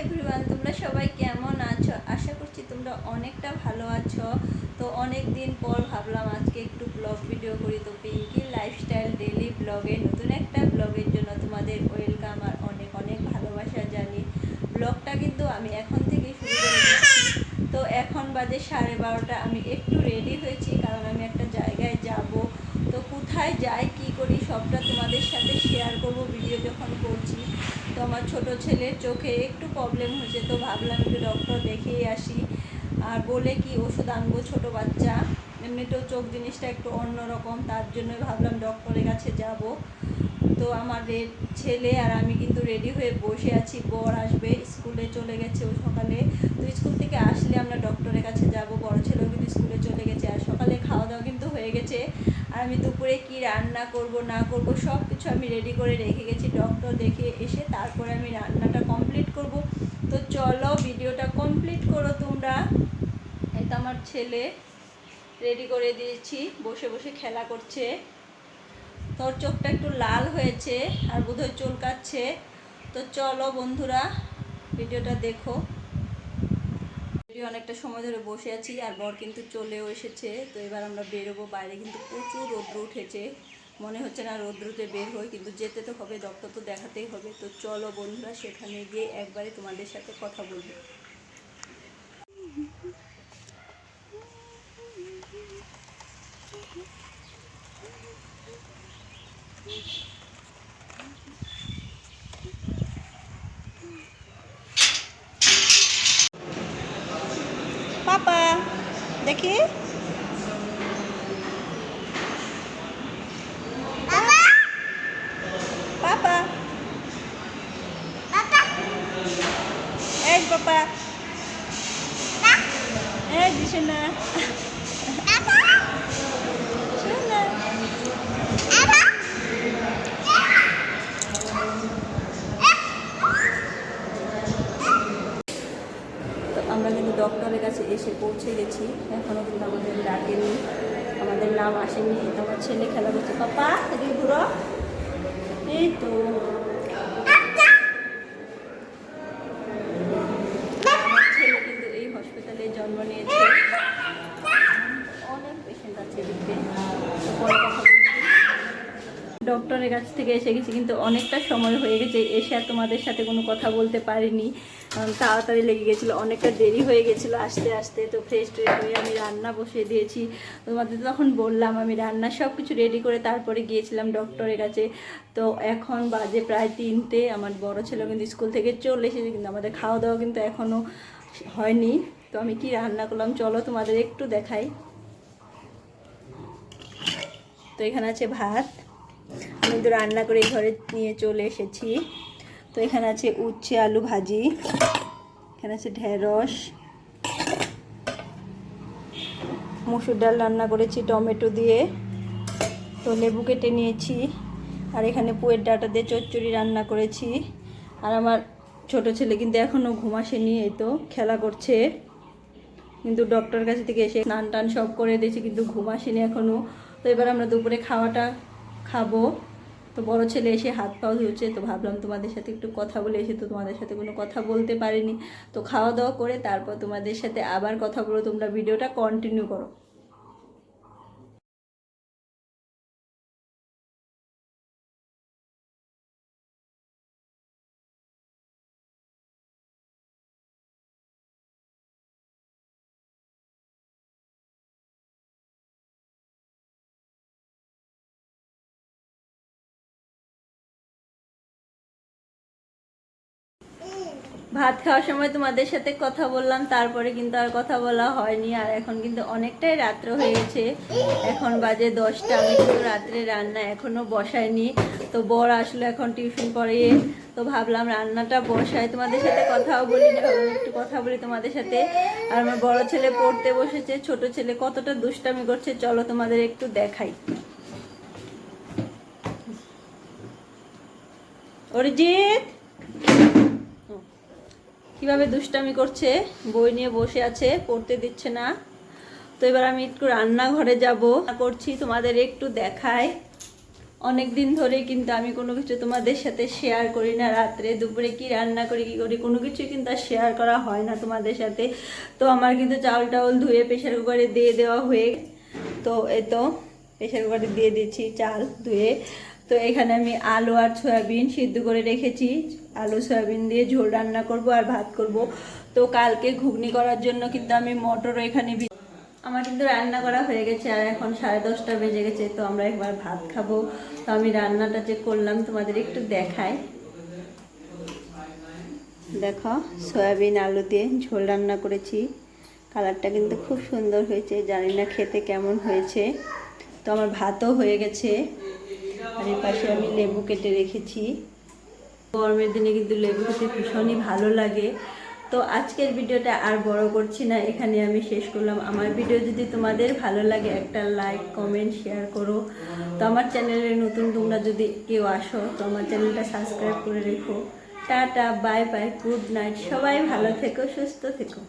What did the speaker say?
Everyone তোমরা সবাই কেমন আছো? আশা করছি তোমরা অনেকটা ভালো আছো। তো অনেক দিন পর ভাবলাম আজকে একটু ব্লগ ভিডিও করি। তো পিঙ্কি লাইফস্টাইল ডেলি ব্লগে নতুন একটা ব্লগের জন্য তোমাদের ওয়েলকাম আর অনেক অনেক ভালোবাসা জানি। ব্লগটা কিন্তু আমি এখন থেকে শুরু করে তো এখন বাজে সাড়ে বারোটা, আমি একটু রেডি হয়েছি কারণ আমি একটা জায়গায় যাব। তো কোথায় যাই, কি করি সবটা তোমাদের সাথে শেয়ার করব ভিডিও যখন করছি। তো আমার ছোট ছেলের চোখে একটু প্রবলেম হয়েছে, তো ভাবলাম একটু ডক্টর দেখিয়ে আসি। আর বলে কি ওষুধ আনব ছোটো বাচ্চা। এমনিতেও চোখ জিনিসটা একটু অন্যরকম, তার জন্যই ভাবলাম ডক্টরের কাছে যাব। তো আমার ছেলে আর আমি কিন্তু রেডি হয়ে বসে আছি, বর আসবে স্কুলে চলে গেছে ও সকালে। তো স্কুল থেকে আসলে আমরা ডক্টরের কাছে যাব, বড় ছেলেও কিন্তু স্কুলে চলে গেছে। আর সকালে খাওয়া দাওয়া কিন্তু হয়ে গেছে। আমি দুপুরে কি রান্না করব, না করব সব কিছু আমি রেডি করে রেখে গেছি। ডক্টর দেখে এসে তারপরে আমি রান্নাটা কমপ্লিট করব। তো চলো ভিডিওটা কমপ্লিট করো তোমরা। এই আমার ছেলে রেডি করে দিয়েছি, বসে বসে খেলা করছে। তোর চোখটা একটু লাল হয়েছে আর বোধহয় চুলকাচ্ছে। তো চলো বন্ধুরা ভিডিওটা দেখো। অনেকটা সময় ধরে বসে আছি আর বর কিন্তু চলেও এসেছে। তো এবার আমরা বেরোবো, বাইরে কিন্তু প্রচুর রৌদ্র উঠেছে। মনে হচ্ছে না রৌদ্রতে বের হই, কিন্তু যেতে তো হবে ডক্টর তো দেখাতেই হবে। তো চলো বন্ধুরা, সেখানে গিয়ে একবারে তোমাদের সাথে কথা বলব পাপা দেখি। পাপা। এই পাপা। এই দিছে না শোনা তো ডক্টরের কাছে এসে পৌঁছে গেছি। এখনও কিন্তু আমাদের ডাকেনি। আমাদের নাম আসেনি। আমার ছেলে খেলা করছে। পাপা ঘুরো। এই তো আমার ছেলে কিন্তু এই হসপিটালে জন্ম নিয়েছে অনেক পেশেন্ট আছে এদিকে তো পরে কথা বলছি ডক্টরের কাছ থেকে এসে গেছি, কিন্তু অনেকটা সময় হয়ে গেছে, এসে আর তোমাদের সাথে কোনো কথা বলতে পারিনি। তাড়াতাড়ি লেগে গেছিল, অনেকটা দেরি হয়ে গেছিল আসতে আসতে, তো ফ্রেশ ট্রেশ হয়ে আমি রান্না বসিয়ে দিয়েছি। তোমাদের তখন বললাম, আমি রান্না সব কিছু রেডি করে তারপরে গিয়েছিলাম ডক্টরের কাছে। তো এখন বাজে প্রায় তিনটে, আমার বড় ছেলে কিন্তু স্কুল থেকে চলে এসেছে, কিন্তু আমাদের খাওয়া দাওয়া কিন্তু এখনও হয়নি। তো আমি কি রান্না করলাম, চলো তোমাদের একটু দেখাই। তো এখানে আছে ভাত আমি তো রান্না করে ঘরে নিয়ে চলে এসেছি। তো এখানে আছে উচ্ছে, আলু ভাজি, এখানে আছে ঢেঁড়স, মুসুর ডাল রান্না করেছি, টমেটো দিয়ে। তো লেবু কেটে নিয়েছি, আর এখানে পুয়ের ডাটা দিয়ে চচ্চড়ি রান্না করেছি। আর আমার ছোট ছেলে কিন্তু এখনও ঘুমাসেনি এই তো খেলা করছে। কিন্তু ডক্টর কাছে থেকে এসে স্নান টান সব করে দিয়েছি, কিন্তু ঘুম আসেনি এখনও তো এবার আমরা দুপুরে খাওয়াটা খাব। তো বড় ছেলে এসে হাত পাও ধুয়েছে, তো ভাবলাম তোমাদের সাথে একটু কথা বলে এসে তো তোমাদের সাথে কোনো কথা বলতে পারিনি। তো খাওয়া দাওয়া করে তারপর তোমাদের সাথে আবার কথা বলো তোমরা ভিডিওটা কন্টিনিউ করো। ভাত খাওয়ার সময় তোমাদের সাথে কথা বললাম, তারপরে কিন্তু আর কথা বলা হয়নি, আর এখন কিন্তু অনেকটাই রাত্র হয়েছে এখন বাজে দশটা, আমি কিন্তু রাত্রে রান্না এখনও বসাইনি। তো বর আসলো এখন টিউশন পড়িয়ে তো ভাবলাম রান্নাটা বসায় তোমাদের সাথে কথাও বলি একটু কথা বলি তোমাদের সাথে। আর আমার বড় ছেলে পড়তে বসেছে, ছোট ছেলে কতটা দুষ্টামি করছে, চলো তোমাদের একটু দেখাই। অরিজিৎ! কীভাবে দুষ্টামি করছে, বই নিয়ে বসে আছে, পড়তে দিচ্ছে না। তো এবার আমি একটু রান্নাঘরে যাব। করছি তোমাদের একটু দেখায়। অনেক দিন ধরে কিন্তু আমি কোনো কিছু তোমাদের সাথে শেয়ার করি না রাত্রে। দুপুরে কি রান্না করি, কি করি, কোনো কিছু কিন্তু আর শেয়ার করা হয় না তোমাদের সাথে। তো আমার কিন্তু চাউল টাউল ধুয়ে প্রেশার কুকারে দিয়ে দেওয়া হয়ে তো এ তো প্রেশার কুকারে দিয়ে দিচ্ছি চাল ধুয়ে। তো এখানে আমি আলু আর সয়াবিন সিদ্ধ করে রেখেছি। আলু, সয়াবিন দিয়ে ঝোল রান্না করব আর ভাত করব। তো কালকে ঘুগনি করার জন্য কিন্তু আমি মটর এখানে আমার কিন্তু রান্না করা হয়ে গেছে আর এখন সাড়ে দশটা বেজে গেছে, তো আমরা একবার ভাত খাব। তো আমি রান্নাটা যে করলাম তোমাদের একটু দেখাই। দেখো, সয়াবিন, আলু দিয়ে ঝোল রান্না করেছি। কালারটা কিন্তু খুব সুন্দর হয়েছে, জানি না খেতে কেমন হয়েছে। তো আমার ভাতও হয়ে গেছে। আর এর পাশে আমি লেবু কেটে রেখেছি। গরমের দিনে কিন্তু লেবু খেতে ভীষণই ভালো লাগে। তো আজকের ভিডিওটা আর বড় করছি না, এখানে আমি শেষ করলাম। আমার ভিডিও যদি তোমাদের ভালো লাগে, একটা লাইক, কমেন্ট, শেয়ার করো। তো আমার চ্যানেলে নতুন তোমরা যদি কেউ আসো, তো আমার চ্যানেলটা সাবস্ক্রাইব করে রেখো। Tata, bye bye, good night. সবাই ভালো থেকো, সুস্থ থেকো।